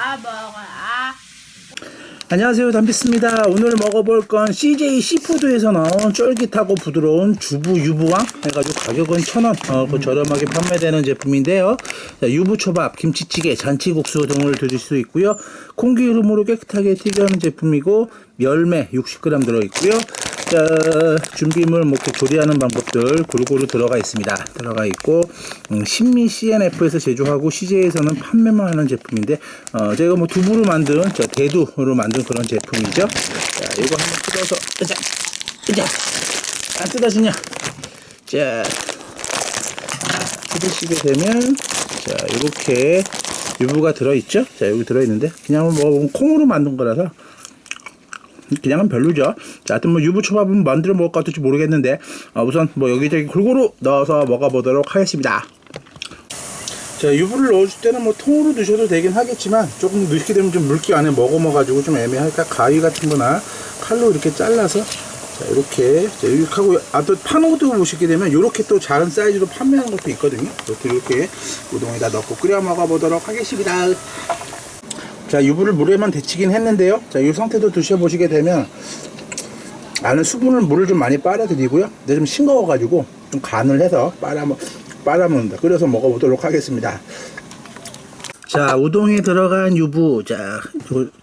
아 먹어 아. 안녕하세요. 담비스입니다. 오늘 먹어볼 건 CJ 시푸드에서 나온 쫄깃하고 부드러운 주부 유부왕 해가지고 가격은 천원. 어, 그 저렴하게 판매되는 제품인데요. 자, 유부초밥, 김치찌개, 잔치국수 등을 드실 수 있고요. 콩기름으로 깨끗하게 튀겨하는 제품이고 열매 60g 들어있고요 자, 준비물 먹고 조리하는 방법들 골고루 들어가 있습니다. 들어가 있고 음, 신미 CNF에서 제조하고 CJ에서는 판매만 하는 제품인데 어, 제가 뭐 두부로 만든 저 대두로 만든 그런 제품이죠. 자, 이거 한번 뜯어서 으자, 으자, 안 뜯어지냐? 자, 뜯으시게 되면 자 이렇게 유부가 들어있죠. 자 여기 들어있는데 그냥 뭐 콩으로 만든 거라서 그냥은 별로죠. 자, 하여튼 뭐 유부초밥은 만들어 먹을 것 같을지 모르겠는데 어, 우선 뭐 여기저기 골고루 넣어서 먹어보도록 하겠습니다. 자, 유부를 넣어줄 때는 뭐 통으로 넣으셔도 되긴 하겠지만 조금 넣게 되면 좀 물기 안에 머금어가지고 좀 애매하니까 가위 같은 거나 칼로 이렇게 잘라서 자, 이렇게 자, 이렇게 하고 아, 또 파는 것도 보시게 되면 이렇게 또 작은 사이즈로 판매하는 것도 있거든요. 이렇게 이렇게 우동에다 넣고 끓여 먹어보도록 하겠습니다. 자 유부를 물에만 데치긴 했는데요. 자이 상태도 드셔보시게 되면 안에 수분을 물을 좀 많이 빨아드리고요. 근데 좀 싱거워 가지고 좀 간을 해서 빨아 빨아먹는다. 끓여서 먹어보도록 하겠습니다. 자 우동에 들어간 유부. 자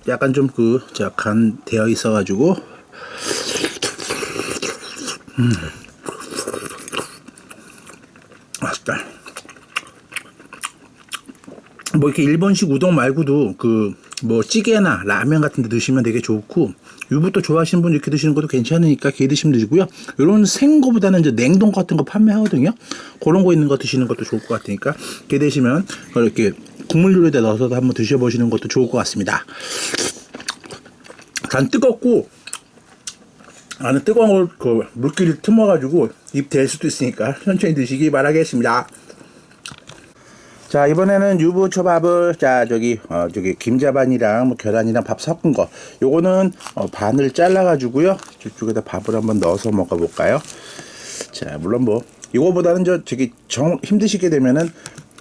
약간 좀 그 자 간 되어 있어 가지고. 음. 맛있다 뭐 이렇게 일본식 우동 말고도 그 뭐 찌개나 라면 같은 데 드시면 되게 좋고 유부도 좋아하시는 분 이렇게 드시는 것도 괜찮으니까 그렇게 드시면 되고요. 이런 생거보다는 이제 냉동 같은 거 판매하거든요. 그런 거 있는 거 드시는 것도 좋을 것 같으니까 그렇게 되시면 이렇게 국물 요리에다 넣어서 한번 드셔보시는 것도 좋을 것 같습니다. 간 뜨겁고 안에 뜨거운 걸 그 물기를 틈어가지고 입 될 수도 있으니까 천천히 드시기 바라겠습니다. 자 이번에는 유부초밥을 자 저기 어 저기 김자반이랑 뭐 계란이랑 밥 섞은 거. 요거는 어, 반을 잘라 가지고요. 저쪽에다 밥을 한번 넣어서 먹어 볼까요? 자 물론 뭐 이거보다는 저 저기 정 힘드시게 되면은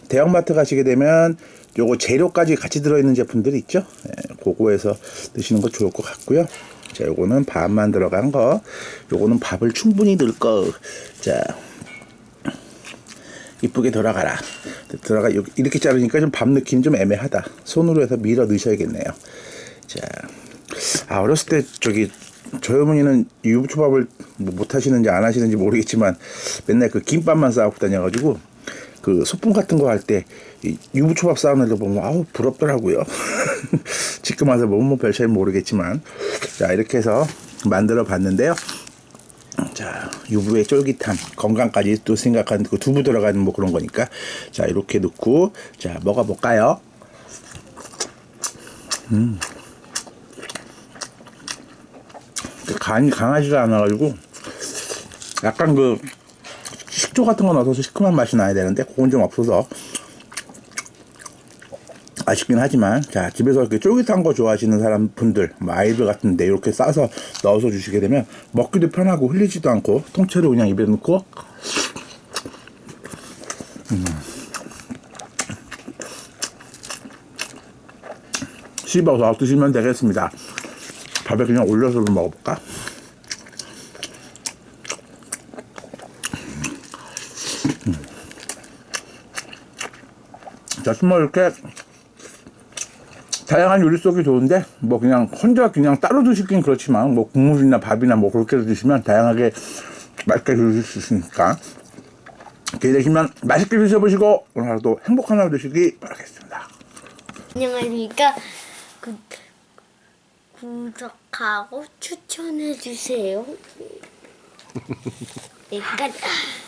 대형마트 가시게 되면 요거 재료까지 같이 들어있는 제품들이 있죠? 예, 그거에서 드시는 거 좋을 것 같고요. 자 요거는 밥만 들어간 거. 요거는 밥을 충분히 넣을 거자 이쁘게 돌아가라. 들어가 이렇게 자르니까 좀밥 넣기는 좀 애매하다. 손으로 해서 밀어 넣으셔야겠네요. 자, 아 어렸을 때 저기 저희 어머니는 유부초밥을 뭐 못 하시는지 안 하시는지 모르겠지만 맨날 그 김밥만 싸갖고 다녀가지고 그 소품 같은 거 할 때 유부초밥 싸우는 애들 보면 아우 부럽더라고요. 지금 와서 뭐뭐 별 차이 모르겠지만 자 이렇게 해서 만들어 봤는데요. 자, 유부의 쫄깃함, 건강까지 또 생각하는 그 두부 들어가는 뭐 그런 거니까. 자, 이렇게 넣고, 자, 먹어 볼까요? 음. 그 간이 강하지가 않아 가지고, 약간 그, 식초 같은 거 넣어서 시큼한 맛이 나야 되는데, 그건 좀 없어서, 아쉽긴 하지만 자 집에서 이렇게 쫄깃한 거 좋아하시는 사람 분들 뭐 아이들 같은데 이렇게 싸서 넣어서 주시게 되면 먹기도 편하고 흘리지도 않고 통째로 그냥 입에 넣고 음. 씹어서 드시면 되겠습니다 밥에 그냥 올려서 좀 먹어볼까? 음. 자, 정말 이렇게 다양한 요리 속이 좋은데 뭐 그냥 혼자 그냥 따로 드시긴 그렇지만 뭐 국물이나 밥이나 뭐 그렇게 드시면 다양하게 맛있게 드실 수 있으니까 기회 되시면 맛있게 드셔보시고 오늘 하루도 행복한 하루 되시기 바라겠습니다. 안녕하십니까 구, 구독하고 추천해 주세요. 여기까지